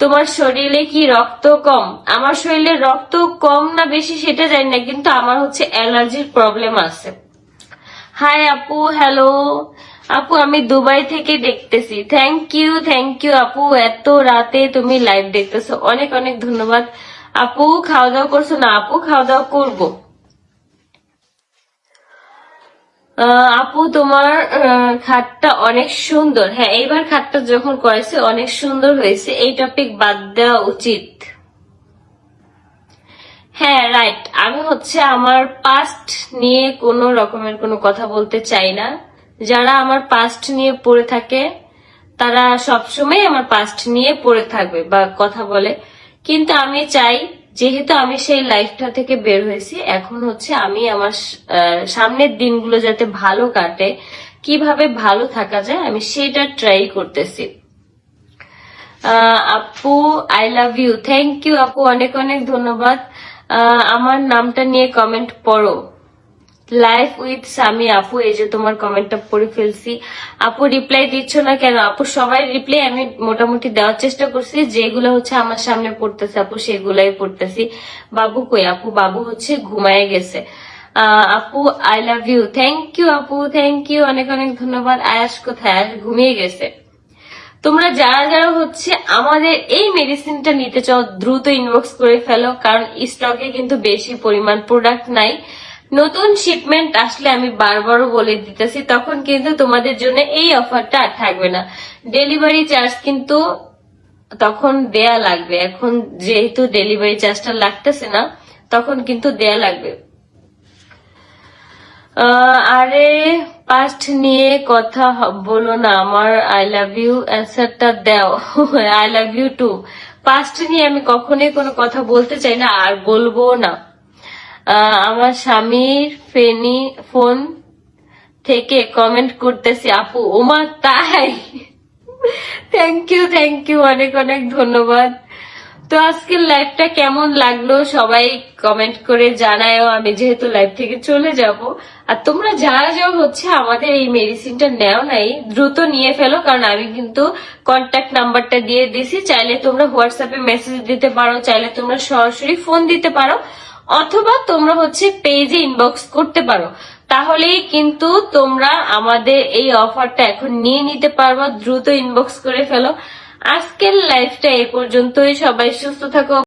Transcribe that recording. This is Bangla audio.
তোমার শরীরে কি রক্ত কম? আমার শরীরে রক্ত কম না বেশি সেটা জানি না, কিন্তু আমার হচ্ছে অ্যালার্জির প্রবলেম আছে। হাই আপু, হ্যালো। আপু, আমি দুবাই থেকে দেখতেছি। থ্যাংক ইউ থ্যাংক ইউ আপু। এত রাতে তুমি লাইভ দেখতেছো। অনেক অনেক ধন্যবাদ। আপু খাওয়া দাওয়া করছ না? আপু খাওয়া দাওয়া করব। আপু, তোমার খাটটা অনেক সুন্দর। হ্যাঁ এইবার খাটটা যখন করেছে, অনেক সুন্দর হয়েছে। এই টপিক বাদ দেওয়া উচিত। হ্যাঁ রাইট আমি হচ্ছে আমার পাস্ট নিয়ে কোনো রকমের কোনো কথা বলতে চাই না। যারা আমার পাস্ট নিয়ে পড়ে থাকে, তারা সবসময় আমার পাস্ট নিয়ে পড়ে থাকবে বা কথা বলে। কিন্তু আমি চাই যেহেতু আমি সেই লাইফটা থেকে বের হয়েছি, এখন হচ্ছে আমি আমার সামনের দিনগুলো যাতে ভালো কাটে, কীভাবে ভালো থাকা যায়, আমি সেটা ট্রাই করতেছি। আপু I love you thank you আপু, অনেক অনেক ধন্যবাদ। আমার নামটা নিয়ে কমেন্ট পড়ো। লাইফ উইথ সামি আপু, এই যে তোমার কমেন্টটা পড়ে ফেলছি। আপু রিপ্লাই দিচ্ছ না কেন? আপু, সবাই রিপ্লাই আমি মোটামুটি দেওয়ার চেষ্টা করছি। যেগুলো হচ্ছে আমার সামনে পড়তেছে, আপু, সেগুলাই পড়তেছি। বাবু কই? আপু, বাবু হচ্ছে ঘুমায় গেছে। আপু I love you thank you আপু থ্যাংক ইউ অনেক অনেক ধন্যবাদ। আয়াস কোথায়? আয়াস ঘুমিয়ে গেছে। তোমরা যারা যারা হচ্ছে আমাদের এই মেডিসিনটা নিতে চাও, দ্রুত ইনবক্স করে ফেলো, কারণ স্টকে কিন্তু বেশি পরিমাণ প্রোডাক্ট নাই। নতুন শিপমেন্ট আসলে আমি বারবারও বলে দিতেছি, তখন কিন্তু তোমাদের জন্য এই অফারটা আর থাকবে না। ডেলিভারি চার্জ কিন্তু তখন দেয়া লাগবে। এখন যেহেতু ডেলিভারি চার্জটা লাগতেছে না, তখন কিন্তু দেয়া লাগবে। আরে পাস্ট নিয়ে কথা বলো না আমার আই লাভ ইউ অ্যান্সারটা দাও। I love you too past নিয়ে আমি কখনোই কোনো কথা বলতে চাই না, আর বলব না। আমার স্বামীর ফেনি ফোন থেকে কমেন্ট করতেছি, আপু, ওমা, তাই? থ্যাংক ইউ থ্যাংক ইউ অনেক অনেক ধন্যবাদ। তো আজকের লাইভটা কেমন লাগল সবাই কমেন্ট করে জানায়ও, আমি যেহেতু লাইভ থেকে চলে যাব। আর তোমরা যারা যাও হচ্ছে আমাদের এই মেডিসিনটা নেও নাই, দ্রুত নিয়ে ফেলো, কারণ আমি কিন্তু কন্ট্যাক্ট নাম্বারটা দিয়ে দিছি। চাইলে তোমরা হোয়াটসঅ্যাপে মেসেজ দিতে পারো, চাইলে তোমরা সরাসরি ফোন দিতে পারো। অথবা তোমরা হচ্ছে পেজে ইনবক্স করতে পারো। তাহলেই কিন্তু তোমরা আমাদের এই অফারটা এখন নিয়ে নিতে পারবা, দ্রুত ইনবক্স করে ফেলো। আজকের লাইফটা এ পর্যন্তই। সবাই সুস্থ থাকো।